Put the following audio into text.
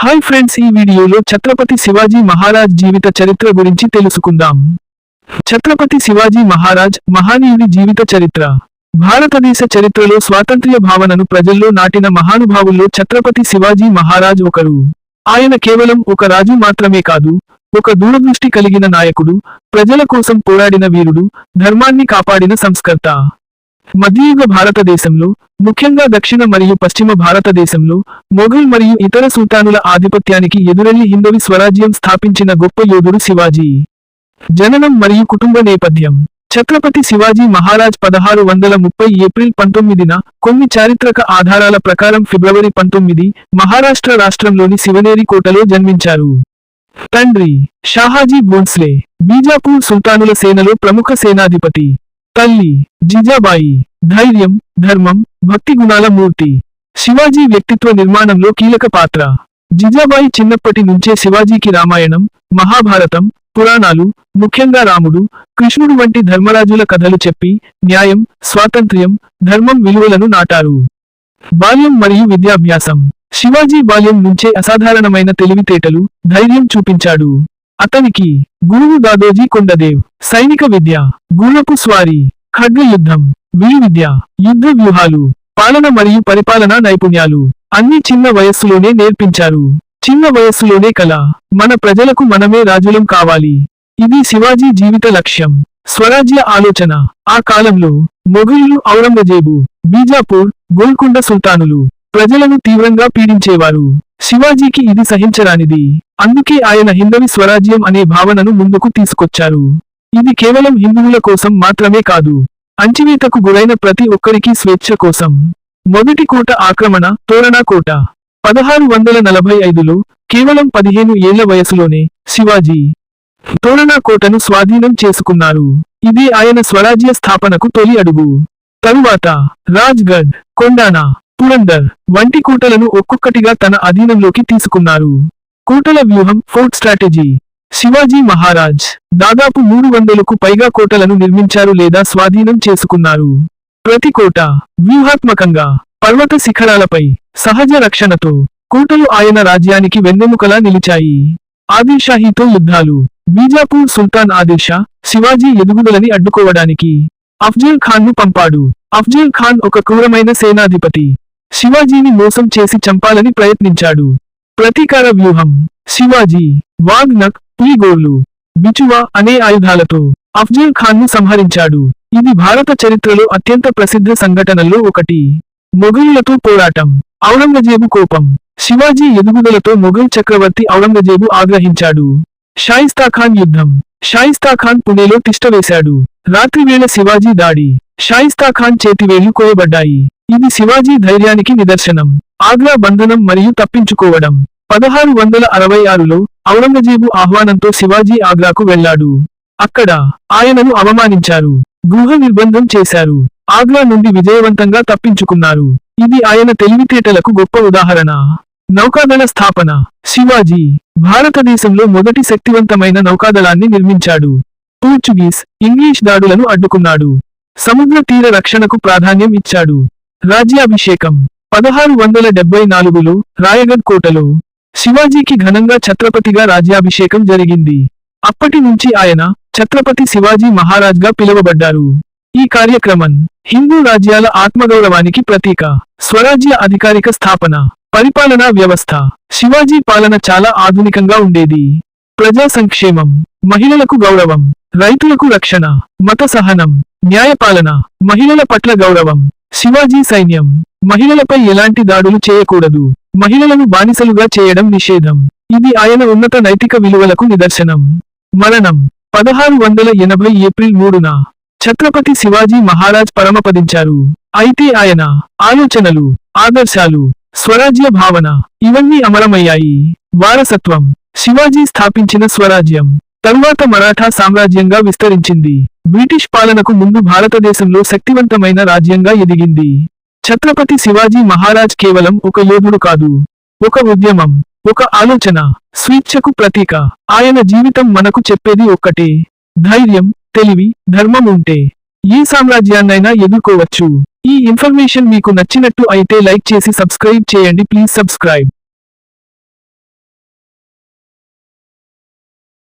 Hi friends ఈ వీడియోలో ఛత్రపతి శివాజీ మహారాజ్ జీవిత చరిత్ర గురించి తెలుసుకుందాం. ఛత్రపతి శివాజీ మహారాజ్ మహానీయుడి జీవిత చరిత్ర. భారతదేశ చరిత్రలో స్వాతంత్ర్య భావనను ప్రజల్లో నాటిన మహానుభావుల్లో ఛత్రపతి శివాజీ మహారాజ్ ఒకరు. ఆయన కేవలం ఒక రాజు మాత్రమే కాదు ఒక దూరదృష్టి కలిగిన నాయకుడు ప్రజల కోసం పోరాడిన వీరుడు ధర్మాన్ని కాపాడిన సంస్కర్త. మధ్యయుగ భారతదేశంలో ముఖ్యంగా దక్షిణ మరియు పశ్చిమ భారతదేశంలో మొఘల్ మరియు ఇతర సుల్తానుల ఆధిపత్యానికి ఎదురెళ్ళి హిందవి స్వరాజ్యం స్థాపించిన గొప్ప యోధుడు శివాజీ. జననం మరియు కుటుంబ నేపథ్యం. ఛత్రపతి శివాజీ మహారాజ్ పదహారు వందల ముప్పై ఏప్రిల్ పంతొమ్మిదిన కొన్ని చారిత్రక ఆధారాల ప్రకారం ఫిబ్రవరి పంతొమ్మిది మహారాష్ట్ర రాష్ట్రంలోని శివనేరి కోటలో జన్మించారు. తండ్రి షాహాజీ బోన్స్లే బీజాపూర్ సుల్తానుల సేనలో ప్రముఖ సేనాధిపతి. తల్లి జిజాబాయి ధైర్యం ధర్మం భక్తి గుణాల మూర్తి. శివాజీ వ్యక్తిత్వ నిర్మాణంలో కీలక పాత్ర. జిజాబాయి చిన్నప్పటి నుంచే శివాజీకి రామాయణం మహాభారతం పురాణాలు ముఖ్యంగా రాముడు కృష్ణుడు వంటి ధర్మరాజుల కథలు చెప్పి న్యాయం స్వాతంత్ర్యం ధర్మం విలువలను నాటారు. బాల్యం మరియు విద్యాభ్యాసం. శివాజీ బాల్యం నుంచే అసాధారణమైన తెలివితేటలు ధైర్యం చూపించాడు. అతనికి గురువు దాదోజీ కొండదేవ్ సైనిక విద్య గుర్రపు స్వారీ ఖడ్గ యుద్ధం విలువిద్య యుద్ధ వ్యూహాలు పాలన మరియు పరిపాలన నైపుణ్యాలు అన్ని చిన్న వయస్సులోనే నేర్పించారు. చిన్న వయస్సులోనే కల మన ప్రజలకు మనమే రాజులం కావాలి. ఇది శివాజీ జీవిత లక్ష్యం. స్వరాజ్య ఆలోచన. ఆ కాలంలో మొఘలులు ఔరంగజేబు బీజాపూర్ గోల్కొండ సుల్తానులు ప్రజలను తీవ్రంగా పీడించేవారు. శివాజీకి ఇది సహించరానిది. అందుకే ఆయన హిందవి స్వరాజ్యం అనే భావనను ముందుకు తీసుకొచ్చారు. ఇది కేవలం హిందువుల కోసం మాత్రమే కాదు అంచివేతకు గురైన ప్రతి ఒక్కరికి స్వేచ్ఛ కోసం. మొదటి కోట ఆక్రమణ తోరణా కోట. పదహారు వందల నలభై ఐదులో కేవలం పదిహేను ఏళ్ళ వయసులోనే శివాజీ తోరణా కోటను స్వాధీనం చేసుకున్నారు. ఇది ఆయన స్వరాజ్య స్థాపనకు తొలి అడుగు. తరువాత రాజ్గఢ్ కొండానా పురందర్ వంటి కోటలను ఒక్కొక్కటిగా తన అధీనంలోకి తీసుకున్నారు. కోటల వ్యూహం ఫోర్ట్ స్ట్రాటజీ. శివాజీ మహారాజ్ దాదాపు మూడు వందలకు పైగా కోటలను నిర్మించారు లేదా స్వాధీనం చేసుకున్నారు. ప్రతి కోట వ్యూహాత్మకంగా పర్వత శిఖరాలపై సహజ రక్షణతో కోటలు ఆయన రాజ్యానికి వెన్నెముకలా నిలిచాయి. ఆదిల్షాహీతో యుద్ధాలు. బీజాపూర్ సుల్తాన్ ఆదిల్షా శివాజీ ఎదుగుదలని అడ్డుకోవడానికి అఫ్జల్ ఖాన్ను పంపాడు. అఫ్జల్ ఖాన్ ఒక క్రూరమైన సేనాధిపతి. శివాజీని మోసం చేసి చంపాలని ప్రయత్నించాడు. ప్రతీకార వ్యూహం. శివాజీ వాగ్నక్ పులిగోర్లు బిచువా అనే ఆయుధాలతో అఫ్జల్ ఖాన్ను సంహరించాడు. ఇది భారత చరిత్రలో అత్యంత ప్రసిద్ధ సంఘటనల్లో ఒకటి. మొఘలులతో పోరాటం. ఔరంగజేబు కోపం. శివాజీ ఎదుగుదలతో మొఘల్ చక్రవర్తి ఔరంగజేబు ఆగ్రహించాడు. షాయిస్తాఖాన్ యుద్ధం. షాయిస్తాఖాన్ పుణేలో తిష్టవేశాడు రాత్రివేళ శివాజీ దాడి. షాయిస్తాఖాన్ చేతివేళ్ళు కోయబడ్డాయి ఇది శివాజీ ధైర్యానికి నిదర్శనం. ఆగ్రా బంధనం మరియు తప్పించుకోవడం. పదహారు వందల అరవై ఆరులో ఔరంగజేబు ఆహ్వానంతో శివాజీ ఆగ్రాకు వెళ్ళాడు అక్కడ ఆయనను అవమానించారు. గృహ నిర్బంధం చేశారు. ఆగ్రా నుండి విజయవంతంగా తప్పించుకున్నారు. ఇది ఆయన తెలివితేటలకు గొప్ప ఉదాహరణ. నౌకాదళ స్థాపన. శివాజీ భారతదేశంలో మొదటి శక్తివంతమైన నౌకాదళాన్ని నిర్మించాడు. పోర్చుగీస్ ఇంగ్లీష్ దాడులను అడ్డుకున్నాడు. సముద్ర తీర రక్షణకు ప్రాధాన్యం ఇచ్చాడు. రాజ్యాభిషేకం. పదహారు వందల డెబ్బై నాలుగులో రాయగఢ్ కోటలో శివాజీకి ఘనంగా ఛత్రపతిగా రాజ్యాభిషేకం జరిగింది. అప్పటి నుంచి ఆయన ఛత్రపతి శివాజీ మహారాజ్గా పిలువబడ్డారు. ఈ కార్యక్రమం హిందూ రాజ్యాల ఆత్మగౌరవానికి ప్రతీక. స్వరాజ్య అధికారిక స్థాపన పరిపాలనా వ్యవస్థ శివాజీ పాలన చాలా ఆధునికంగా ఉండేది. ప్రజా సంక్షేమం మహిళలకు గౌరవం రైతులకు రక్షణ మత సహనం న్యాయపాలన మహిళల పట్ల గౌరవం శివాజీ సైన్యం మహిళలపై ఎలాంటి దాడులు చేయకూడదు. మహిళలను బానిసలుగా చేయడం నిషేధం. ఇది ఆయన ఉన్నత నైతిక విలువలకు నిదర్శనం. మరణం. పదహారు వందల ఎనభై ఏప్రిల్ మూడున ఛత్రపతి శివాజీ మహారాజ్ పరమపదించారు. అయితే ఆయన ఆలోచనలు ఆదర్శాలు స్వరాజ్య భావన ఇవన్నీ అమరమయ్యాయి. వారసత్వం. శివాజీ స్థాపించిన స్వరాజ్యం తరువాత మరాఠా సామ్రాజ్యంగా విస్తరించింది. బ్రిటిష్ పాలనకు ముందు భారతదేశంలో శక్తివంతమైన రాజ్యంగా ఎదిగింది. ఛత్రపతి శివాజీ మహారాజ్ కేవలం ఒక యోధుడు కాదు. ఒక ఉద్యమం ఒక ఆలోచన స్వేచ్ఛకు ప్రతీక. ఆయన జీవితం మనకు చెప్పేది ఒక్కటే. ధైర్యం తెలివి ధర్మం ఉంటే ఏ సామ్రాజ్యాన్నైనా ఎదుర్కోవచ్చు. ఈ ఇన్ఫర్మేషన్ మీకు నచ్చినట్టు అయితే లైక్ చేసి సబ్స్క్రైబ్ చేయండి. Please subscribe.